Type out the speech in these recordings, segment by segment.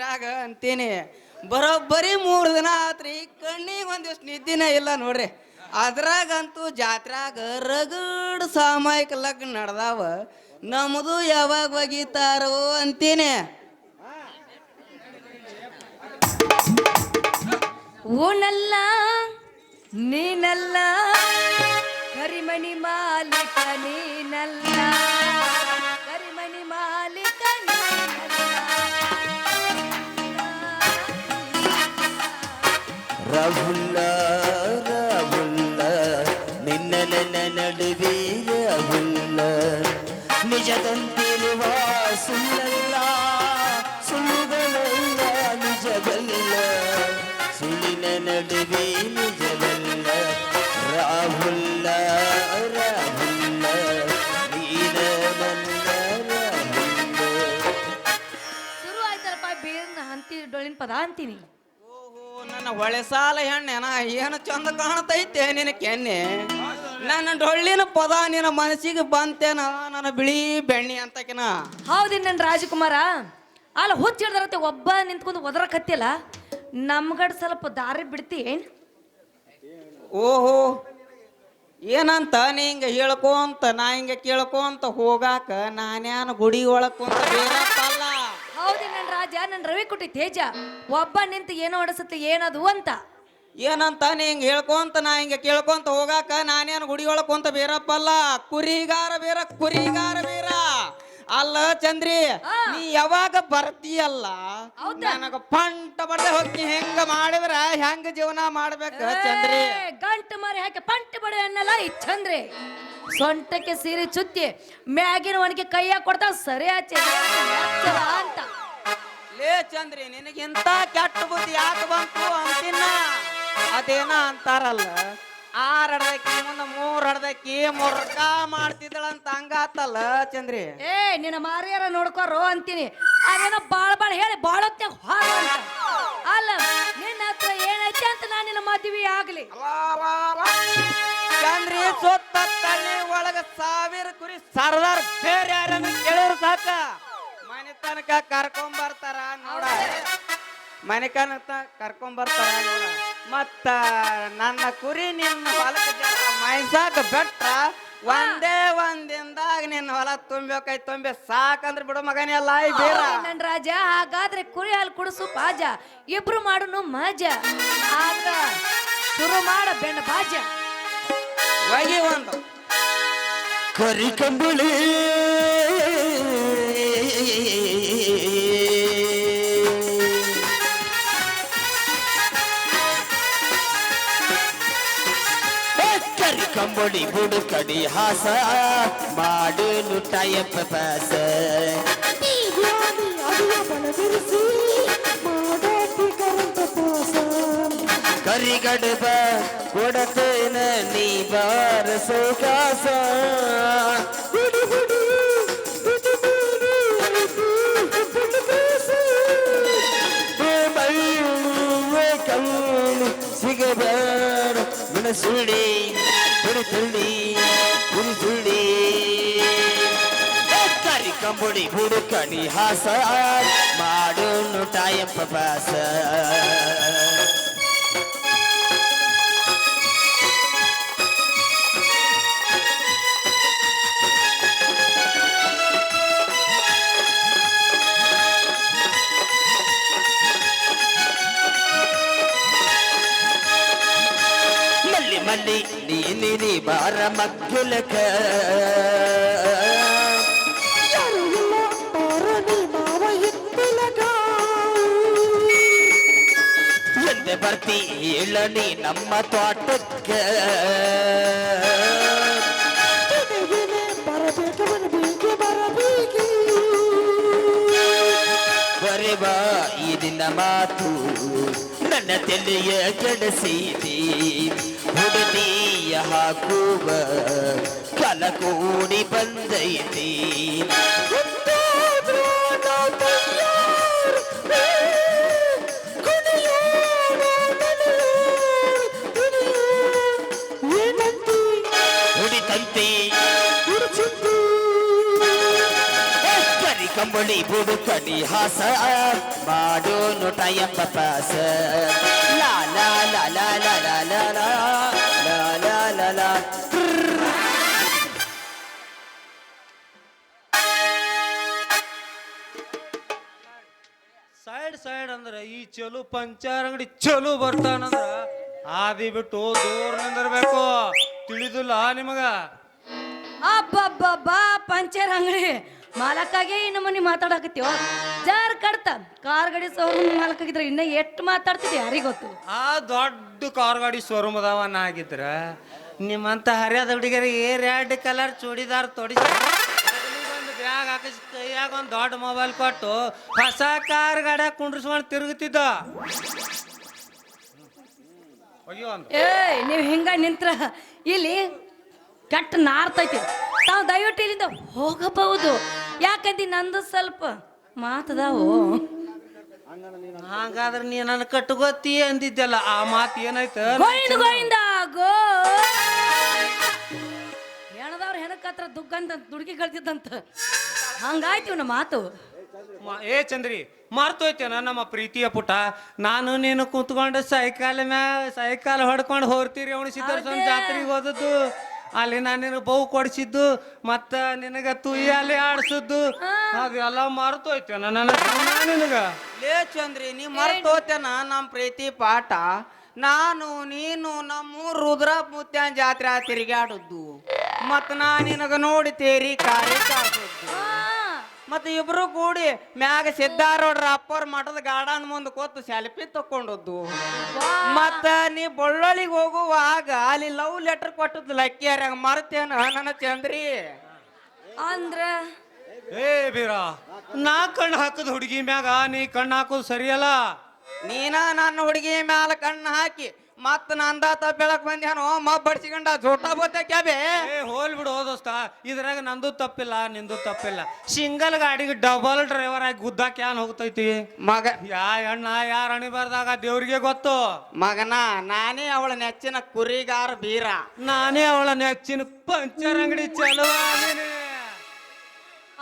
ಮುತ್ಯ ಜಾತ್ರ್ಯಾಗ ಅಂತೀನಿ. ಬರೋಬ್ಬರಿ ಮೂರು ದಿನ ಆತ್ರಿ, ಕಣ್ಣಿಗೆ ಒಂದಿಷ್ಟು ನಿದ್ದಿನ ಇಲ್ಲ ನೋಡ್ರಿ. ಅದ್ರಾಗಂತೂ ಜಾತ್ರಾಗ ರಗಡ್ ಸಾಮಾಯಿಕ ಲಗ್ನ ನಡ್ದಾವ. ನಮ್ದು ಯಾವಾಗ ಒಗಿತಾರೋ ಅಂತೀನಿ. ಓನಲ್ಲ, ನೀನಲ್ಲ, ಕರಿಮಣಿ ಮಾಲಿಕ ನೀನಲ್ಲ. ರಾಹುಲ್ಲ ರಾಹುಲ್ಲ ನಿನ್ನ ನನ್ನ ನಡುವೆ ರಾಹುಲ್ಲ. ನಿಜದಂತಿರುವ ಸುಳ್ಳಲ್ಲ, ಸುಳ್ಳುಗಳಲ್ಲ ನಿಜವಲ್ಲ. ಸುಳ್ಳಿನ ನಡುವೆ ನಿಜವಲ್ಲ. ರಾಹುಲ್ಲ ರಾಹುಲ್ಲ ನೀನ ನನ್ನ ರಾಹುಲ್ಲ. ಶುರು ಆಯ್ತಲ್ಲಪ್ಪ ಬೇರೆ ಅಂತಿ ಡೊಳ್ಳಿನ ಪದ ಅಂತೀನಿ. ನನ್ನ ಹೊಳೆ ಸಾಲ ಹೆಣ್ಣೆನ ಏನು ಚಂದ ಕಾಣತೈತೆ ನಿನ್ನ ಕೆನ್ನೆ? ನನ್ನ ಡೊಳ್ಳಿನ ಪದ ನಿನ್ನ ಮನಸ್ಸಿಗೆ ಬಂತೇನ ನನ್ನ ಬಿಳಿ ಬೆಣ್ಣಿ ಅಂತಕಿನ. ಹೌದಿ ನನ್ನ ರಾಜಕುಮಾರ ಅಲ್ಲ ಹುಚ್ಚ ಹಿಡ್ದಾರತ್ತೆ ಒಬ್ಬ ನಿಂತ್ಕೊಂಡು ಒದರಕತ್ತಿಲ್ಲ. ನಮ್ಗಡ್ ಸ್ವಲ್ಪ ದಾರಿ ಬಿಡ್ತೀನ್ ಓಹೋ ಏನಂತ ನೀ ಹಿಂಗ ಹೇಳ್ಕೊಂತ ನಾ ಹಿಂಗ ಕೇಳ್ಕೊಂತ ಹೋಗಾಕ ನಾನ್ಯಾನ ಗುಡಿ ಒಳಕೊಂತ ರಾಜ ನನ್ನ ರವಿ ಕುಟಿ ತೇಜ ಒಬ್ಬ ನಿಂತು ಏನು ಹೊಡಿಸುತ್ತೆ ಏನದು ಅಂತ. ಏನಂತ ನೀ ಹಿಂಗೆ ಹೇಳ್ಕೊಂತ ನಾ ಹಿಂಗೆ ಕೇಳ್ಕೊಂತ ಹೋಗಾಕ ನಾನೇನು ಗುಡಿ ಒಳಗ್ ಕುಂತ ಬೇರಪ್ಪಲ್ಲ. ಕುರಿಗಾರ ಬೇರ ಕುರಿಗಾರ ಬೇರ. ಅಲ್ಲ ಚಂದ್ರಿ ನೀ ಯಾವಾಗ ಬರ್ತೀಯಲ್ಲ? ನನಗ ಪಂಟ ಬಡದೆ ಹೋಗಿ ಹೆಂಗ ಮಾಡಿದ್ರ ಹೆಂಗ ಜೀವನ ಮಾಡ್ಬೇಕ ಚಂದ್ರಿ? ಗಂಟು ಮರಿ ಹಾಕಿ ಪಂಟ ಬಡ ಅನ್ನಲ್ಲ ಈ ಚಂದ್ರಿ. ಸೊಂಟಕ್ಕೆ ಸೀರೆ ಚುತ್ತಿ ಮ್ಯಾಗಿನ ಒಣಗಿ ಕೈಯಾಗ ಕೊಡ್ತಾವ ಸರಿ ಆಚೆ ಅಂತ. ಲೇ ಚಂದ್ರಿ ನಿನಗಿಂತ ಕೆಟ್ಟ ಬುದ್ಧಿ ಯಾಕೆ ಬಂತು ಅಂತಿನ್ನ? ಅದೇನ ಅಂತಾರಲ್ಲ? ಆರ್ ಹಡ್ದಕ್ಕಿ ಮುಂದ ಮೂರ್ ಹಡ್ದಕ್ಕಿ ಮುರ್ಕ ಮಾಡ್ತಿದ್ದಳಂತ ಹಂಗಾತಲ್ಲ ಚಂದ್ರಿ? ಏ ನಿನ್ನ ಮಾರಿಯಾರ ನೋಡ್ಕೋರು ಅಂತೀನಿ. ಅದೇನೋ ಬಾಳ್ ಬಾಳ್ ಹೇಳಿ ಬಾಳತ್ತೆ ಅಲ್ಲ ನಿನ್ನ ಹತ್ರ ಏನೈತೆ ಅಂತ ನಾನು ನಿನ್ನ ಮದುವೆ ಆಗ್ಲಿ. ಚಂದ್ರಿ ಸುತ್ತ ಒಳಗ ಸಾವಿರ ಕುರಿ ಸರ್ದಾರ್ ಬೇರೆ ಯಾರನ್ನ ಕೇಳಿದ್ರು ಸಾಕ. ತನಕ ಕರ್ಕೊಂಡ್ ಬರ್ತಾರ ನೋಡ. ಮನೆ ತನಕ ಕರ್ಕೊಂಡ್ ಬರ್ತಾರ ನೋಡ. ಮತ್ತ ನನ್ನ ಕುರಿ ನಿನ್ನ ಹೊಲಕ್ಕೆ ಮೈಸಾಕ ಬೆಟ್ಟ ಒಂದೇ ಒಂದಿಂದಾಗ ನಿನ್ನ ಹೊಲ ತುಂಬೇಕೈ ತುಂಬಿ ಸಾಕಂದ್ರೆ ಬಿಡು ಮಗನೇ ಅಲ್ಲ ಈ ಬೀರ. ನನ್ನ ರಾಜ ಹಾಗಾದ್ರೆ ಕುರಿ ಹಾಲು ಕುಡಿಸು ಬಾಜ ಇಬ್ರು ಮಾಡುನು ಮಾಜ ಆಗ ಶುರು ಮಾಡ ಬೆಣ್ಣ ಬಾಜ ಒಗಿ ಒಂದು. ಕರಿ ಕಂಬಳಿ. ಕರಿ ಕಂಬಳಿ ಬುಡು ಕಡಿ ಹಾಸ ಮಾಡು ನುಟಾಯಪ್ಪ ಪಾಸ ಕರಿಗಡಬ ಕೊಡತೇನ ನೀ ಬಾರ ಸೌಕಾಸ ಕಂಬುಡಿ ಹುಡುಕಣಿ ಹಾಸ ಮಾಡು ನುಟಾಯಪ್ಪ ಪಾಸ ಮಲ್ಲಿ ಮಲ್ಲಿ ನೀನಿರಿ ಬಾರ ಬರ್ತಿ ಇಲ್ಲ ನೀ ನಮ್ಮ ತೋಟಕ್ಕೆ. ಬರೆವ ಇದಿನ ಮಾತು ನನ್ನ ತಲೆಯ ಕೆಡಿಸಿದಿ. ಹುಡುಗಿಯ ಹಾಕುವ ಕಲ ಕೂಡಿ ಬಂದೈತಿ ಕಂಬಳಿ ಬುಡುಕಣಿ ಹಾಸ ಮಾಡು ನೋಟ ಎಂಬ ಪಾಸ ಸೈಡ್ ಸೈಡ್ ಅಂದ್ರ ಈ ಚಲು ಪಂಚಾರ ಅಂಗಡಿ ಚಲು ಬರ್ತಾನಂದ್ರ ಆದಿ ಬಿಟ್ಟು ದೂರ ನಿಂದಿರ್ಬೇಕು ತಿಳಿದಿಲ್ಲ ನಿಮಗ ಅಬ್ಬಬ್ಬಬ್ಬಾ ಪಂಚರ್ ಅಂಗಡಿ ಮಾಲಕ್ಕಾಗೆ ಇನ್ನು ಮುನಿ ಮಾತಾಡಕತ್ತೀವ? ಜಾರ್ ಕಡ್ತ. ಕಾರ್ ಗಾಡಿ ಶೋರೂಮ್ ಮಾಲಕಾಗಿದ್ರೆ ಇನ್ನ ಎಷ್ಟು ಮಾತಾಡ್ತಿದ್ದೆ ಯಾರಿಗ್ ಗೊತ್ತು? ಆ ದೊಡ್ಡ ಕಾರ್ ಗಾಡಿ ಶೋರೂಮ್ ಅದಾವನ್ನ ಆಗಿದ್ರ ನಿಮ್ಮಂತ ಹರಿಯಾದ ಏ ರೆಡ್ ಕಲರ್ ಚೂಡಿದಾರ್ ತೊಡಿಸಿ ಬ್ಯಾಗ್ ಹಾಕಿಸಿ ಕೈಯಾಗ ಒಂದು ದೊಡ್ಡ ಮೊಬೈಲ್ ಕೊಟ್ಟು ಹೊಸ ಕಾರ್ ಗಾಡಿ ಕುಂಡ್ರಿಸ್ಕೊಂಡು ತಿರುಗುತ್ತಿದ್ದ. ಏಯ್ ನೀವು ಹಿಂಗ ನಿಂತ್ರ. ಇಲ್ಲಿ ಕೆಟ್ಟ ನಾರ್ತೈತಿ. ತಾವು ದಯವಿಟ್ಟು ಇಲ್ಲಿಂದ ಹೋಗಬಹುದು. ಯಾಕಂದಿ ನಂದು ಸ್ವಲ್ಪ ಮಾತದಾವು? ಹಾಗಾದ್ರೆ ನೀ ನನ್ನ ಕಟ್ಟುಗೊತ್ತಿ ಅಂದಿದ್ದಲ್ಲ ಆ ಮಾತು ಏನಾಯ್ತು? ಗೋವಿಂದ ಗೋವಿಂದ ಗೋ ಹೆಣದವ್ರ ಹೆಣಕತ್ರ ಹತ್ರ ದುಗ್ಗಂತ ದುಡುಗಿ ಕಳ್ತಿದ್ದಂತ ಹಂಗಾಯ್ತು ನಮ್ಮ ಮಾತು. ಏ ಚಂದ್ರಿ ಮರ್ತೋಯ್ತೇನ ನಮ್ಮ ಪ್ರೀತಿಯ ಪುಟ? ನಾನು ನೀನು ಕೂತ್ಕೊಂಡು ಸೈಕಲ್ ಮ್ಯಾ ಸೈಕಲ್ ಹೊಡ್ಕೊಂಡು ಹೋರ್ತೀರಿ ಅವನು ಜಾತ್ರೆಗೆ ಹೋದದ್ದು. ಅಲ್ಲಿ ನಾನು ನಿನಗೆ ಬಹು ಕೊಡಿಸಿದ್ದು ಮತ್ತ ನಿನಗ ತುಯ್ಯಲ್ಲಿ ಆಡಿಸಿದ್ದು. ಅದೆಲ್ಲ ಮರ್ತೋಯ್ತೇನ ನನ್ನ ನಿನಗ. ಲೇ ಚಂದ್ರಿ ನೀ ಮರ್ತೋತೇನ ನಮ್ಮ ಪ್ರೀತಿ ಪಾಠ. ನಾನು ನೀನು ನಮ್ಮ ರುದ್ರ ಮುತ್ಯಾನ್ ಜಾತ್ರೆ ತಿರುಗಾಡದ್ದು ಮತ್ತ ನಾ ನಿನಗ ನೋಡಿ ತೇರಿ ಕಾರ್ಯ ಮತ್ತ ಇಬ್ರು ಕೂಡಿ ಮ್ಯಾಗ ಸಿದ್ದಾರೋಡ್ರ ಅಪ್ಪರ್ ಮಠದ ಗಾರ್ಡನ್ ಮುಂದೆ ಕೂತು ಸೆಲ್ಫಿ ತಕೊಂಡದ್ದು ಮತ್ತ ನೀ ಬಳ್ಳೊಳಿಗೆ ಹೋಗುವಾಗ ಅಲ್ಲಿ ಲವ್ ಲೆಟರ್ ಕೊಟ್ಟದ್ದು ಲಕ್ಕಿಯಾರ ಮರ್ತೇನ ನನ್ನ ಚಂದ್ರಿ? ಅಂದ್ರ? ಏ ಬೀರ ನಾ ಕಣ್ಣು ಹಾಕದ ಹುಡುಗಿ ಮ್ಯಾಗ ನೀ ಕಣ್ಣು ಹಾಕೋದು ಸರಿಯಲ್ಲ? ನೀನ ನನ್ನ ಹುಡುಗಿ ಮ್ಯಾಲ ಕಣ್ಣು ಹಾಕಿ ಮತ್ತ ನಂದಾತ ಬೆಳಕ್ ಬಂದ್ಯಾನೋ ಮ ಬಡ್ಸಿಕೊಂಡ ಜೋಟ ಬೋತೆ ಕ್ಯಾಬೆ? ಏ ಹೋಲ್ ಬಿಡು ದೋಸ್ತ. ಇದ್ರಾಗ ನಂದು ತಪ್ಪಿಲ್ಲ ನಿಂದು ತಪ್ಪಿಲ್ಲ. ಸಿಂಗಲ್ ಗಾಡಿಗೆ ಡಬಲ್ ಡ್ರೈವರ್ ಆಗಿ ಗುದ್ದಾಕ್ ಯಾನ್ ಹೋಗ್ತೈತಿ? ಮಗ. ಯಾ ಅಣ್ಣ ಯಾರ ಅಣಿ ಬರ್ದಾಗ ದೇವ್ರಿಗೆ ಗೊತ್ತು. ಮಗನ ನಾನೇ ಅವಳ ನೆಚ್ಚಿನ ಕುರಿಗಾರ ಬೀರ. ನಾನೇ ಅವಳ ನೆಚ್ಚಿನ ಪಂಚರ್ ಅಂಗಡಿ ಚಲೋ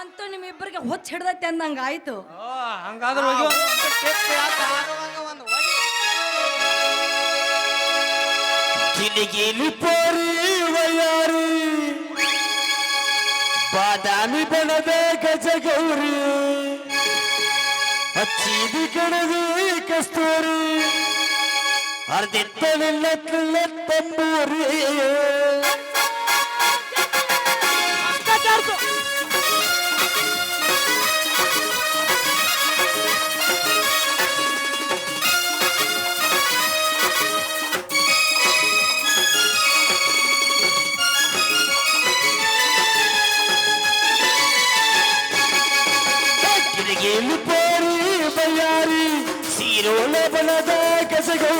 ಅಂತೂ ನಿಮ್ಮಿಬ್ಬರಿಗೆ ಹೊಚ್ಚ ಹಿಡ್ದೈತೆ ಅಂದಂಗ ಆಯ್ತು ಹಂಗಾದ್ರೆ ಹೋಗಿ. గిలిగిలి పోరి ವಯಾರಿ బాదామి బణద గజ ಗೌರಿ ಹಚ್ಚಿದಿ ಕಣದಿ ಕಸ್ತೂರಿ. ಅರ್ದಿತ್ತಲಿಲ್ಲ ತಂಬೂರಿ.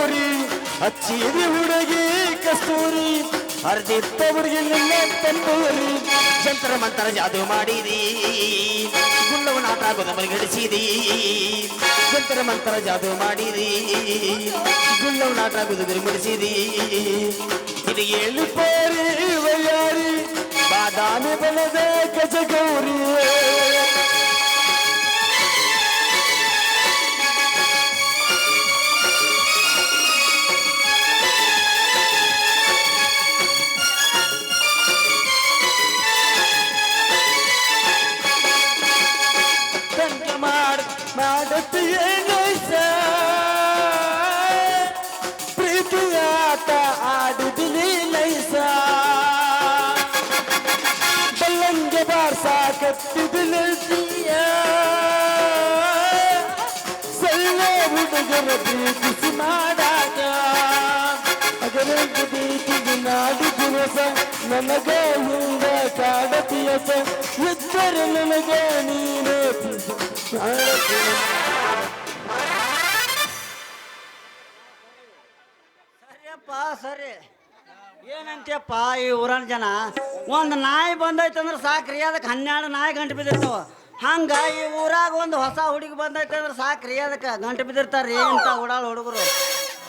ಕಸ್ತೂರಿ ಹಚ್ಚಿದೆ ಹುಡುಗಿ ಕಸ್ತೂರಿ ಹರಿದಿತ್ತವರಿಗೆ ನಿನ್ನ ತಂದೂರಿ ಜಂತರ ಮಂತರ ಜಾದು ಮಾಡಿದಿ ಗುಂಡವನ ಆಟ ಗುದಮರಿಗಿಡಿಸಿದಿ ಜಂತರ ಮಂತರ ಜಾದು ಮಾಡಿದಿ ಗುಂಡವನ ಆಟ ಗುದಮರಿಗಿಡಿಸಿದಿ ಇದು ಎಳ್ಳು ಪೇರಿ ವಯ್ಯಾರಿ ಬಾದಾಮಿ ಬೆಳೆದ ಕಜಗ ಆಟ ಆಡುದಿನಿ ಲೈಸ ಬಲ್ಲಂಗೆ ಬಾರ್ಸಾಕತ್ತಿದಿಲ್ಲ ಸಲ್ಲ ಹುಡುಗರ ಪ್ರೀತಿಸಿ ಮಾಡಾಗ. ಅದರಂಗ ಪ್ರೀತಿಗೆ ನಾಡು ದಿವಸ, ನನಗ ಹಿಂಗ ಕಾಡತಿಯಸ ಇದ್ದರೆ ನನಗ ನೀನು ಕಾಡತಿಯ ಏನಂತೀಯಪ್ಪ ಈ ಊರನ್ ಜನ? ಒಂದು ನಾಯಿ ಬಂದೈತೆ ಅಂದ್ರೆ ಸಾಕ್ರಿ ಅದಕ್ಕೆ ಹನ್ನೆರಡು ನಾಯಿ ಗಂಟು ಬಿದ್ದಿರ್ತಾವ. ಹಂಗ ಈ ಊರಾಗ ಒಂದು ಹೊಸ ಹುಡುಗಿ ಬಂದೈತೆ ಅಂದ್ರೆ ಸಾಕ್ರಿ ಅದಕ್ಕೆ ಗಂಟು ಬಿದ್ದಿರ್ತಾರ್ರಿ ಇಂಥ ಉಡಾಳ ಹುಡುಗರು.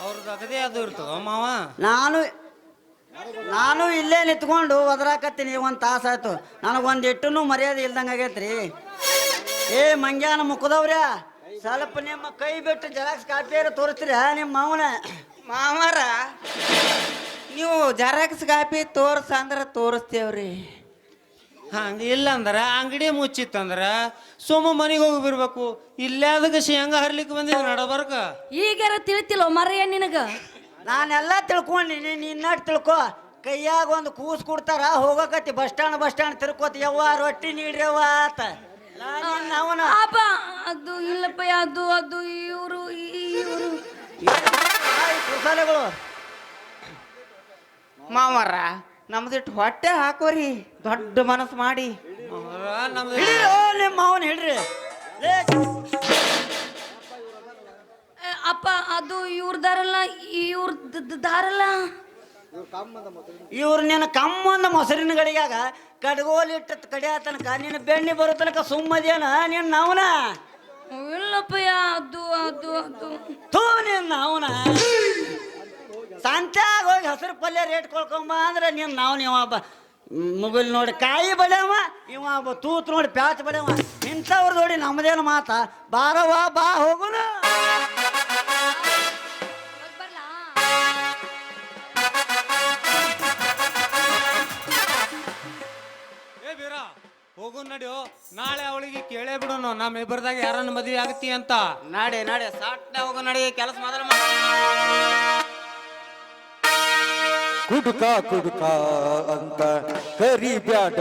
ಅವ್ರದ್ದು ಅಗದೇ ಅದು ಇರ್ತದ ಮಾವ? ನಾನು ನಾನು ಇಲ್ಲೇ ನಿಂತ್ಕೊಂಡು ಒದರಾಕತ್ತೀನಿ ಒಂದು ತಾಸು ಆಯ್ತು. ನನಗೊಂದು ಎಟ್ಟುನು ಮರ್ಯಾದೆ ಇಲ್ದಂಗೆ ಆಗೈತ್ರಿ. ಏ ಮಂಗ್ಯಾನ ಮುಖದವ್ರ ಸ್ವಲ್ಪ ನಿಮ್ಮ ಕೈ ಬಿಟ್ಟು ಜೆರಾಕ್ಸ್ ಕಾಪಿಯಾರ ತೋರಿಸ್ತೀರ ನಿಮ್ಮ ಮಾವನ? ಮಾಮಾರ ನೀವು ಜರಾಕ್ಸ್ ಕಾಪಿ ತೋರ್ಸ ಅಂದ್ರೆ ತೋರಿಸ್ತೇವ್ರಿ. ಹಂಗೆ ಇಲ್ಲ ಅಂದ್ರೆ ಅಂಗಡಿ ಮುಚ್ಚಿತ್ತಂದ್ರೆ ಸುಮ್ಮ ಮನೆಗೆ ಹೋಗಿ ಬಿರ್ಬೇಕು ಇಲ್ಲೇ ಅದಕ್ಕೆ ಶೇಂಗಾ ಹರ್ಲಿಕ್ಕೆ ಬಂದಿದ್ದು ನಡಬರ್ಕ. ಈಗಾರ ತಿಳಿತಿಲ್ಲ ಮರೆಯ ನಿನಗ? ನಾನೆಲ್ಲ ತಿಳ್ಕೊಂಡಿನಿ ನಿನ್ನಟ್ಟು ತಿಳ್ಕೊ. ಕೈಯಾಗ ಒಂದು ಕೂಸ್ ಕೊಡ್ತಾರ ಹೋಗಕತ್ತಿ ಬಸ್ ಸ್ಟ್ಯಾಂಡ್ ಬಸ್ ಸ್ಟ್ಯಾಂಡ್ ತಿರ್ಕೋತಿ. ಯವ್ವ ರೊಟ್ಟಿ ನೀಡ್ರಿ ಯವ್ವ ಆತ ಅವನ ಅಪ್ಪ ಅದು ಇಲ್ಲಪ್ಪ ಅದು ಅದು ಇವರು ಇವರು. ಕುಸಾಲೆಗಳು ಮಾವಾರ ನಮ್ದಿಟ್ಟು ಹೊಟ್ಟೆ ಹಾಕೋರಿ ದೊಡ್ಡ ಮನಸ್ಸು ಮಾಡಿ. ನಿಮ್ಮ ಮಾವನ್ ಹಿಡ್ರಿ ಅಪ್ಪ ಅದು ಇವ್ರದಾರಲ್ಲ ಇವ್ರ ದಾರಲ್ಲ ಇವ್ರು ನಿನ್ನ ಕಮ್ಮಂದ ಮೊಸರಿನ ಗಡಿಗಾಗ ಕಡ್ಗೋಲಿಟ್ಟ ಕಡಿಯ ತನಕ ನಿನ್ನ ಬೆಣ್ಣೆ ಬರೋ ತನಕ ಸುಮ್ಮದೇನ ನಿನ್ನ ನಾವನ ಇಲ್ಲಪ್ಪಯ್ಯ ಅದು ಅದು ಅದು. ಥೂ ನಿನ್ನ ಅವನ ಸಂತ್ಯಾಗ ಹೋಗಿ ಹಸಿರು ಪಲ್ಯ ರೇಟ್ ಕೊಳ್ಕೊಂಬ ಅಂದ್ರೆ ನೀನು ನಾವು ನೀವು ಮುಗುಲ್ ನೋಡಿ ಕಾಯಿ ಬಡ್ಯವ ಇವ ತೂತ್ ನೋಡಿ ಪ್ಯಾಚ್ ಬಡ್ಯವ ಇಂಥವ್ರು ನೋಡಿ ನಮ್ಮದೇನು ಮಾತ? ಬಾರವ್ವ ಬಾ ಹೋಗುನು. ಏ ಬೀರ ಹೋಗು ನಡಿಯೋ. ನಾಳೆ ಅವಳಿಗೆ ಕೇಳೇ ಬಿಡೋನು. ನಮ್ಮ ಇಬ್ಬರದಾಗ ಯಾರನ್ನ ಮದುವೆ ಆಗತಿ ಅಂತ. ನಾಡೆ ನಾಡೆ ಸಾಟ್ನ ಹೋಗು ನಡಿ ಕೆಲಸ ಮೊದಲು ಕುಡುಕ ಕುಡುಕ ಅಂತ ಕರಿಬ್ಯಾಡ.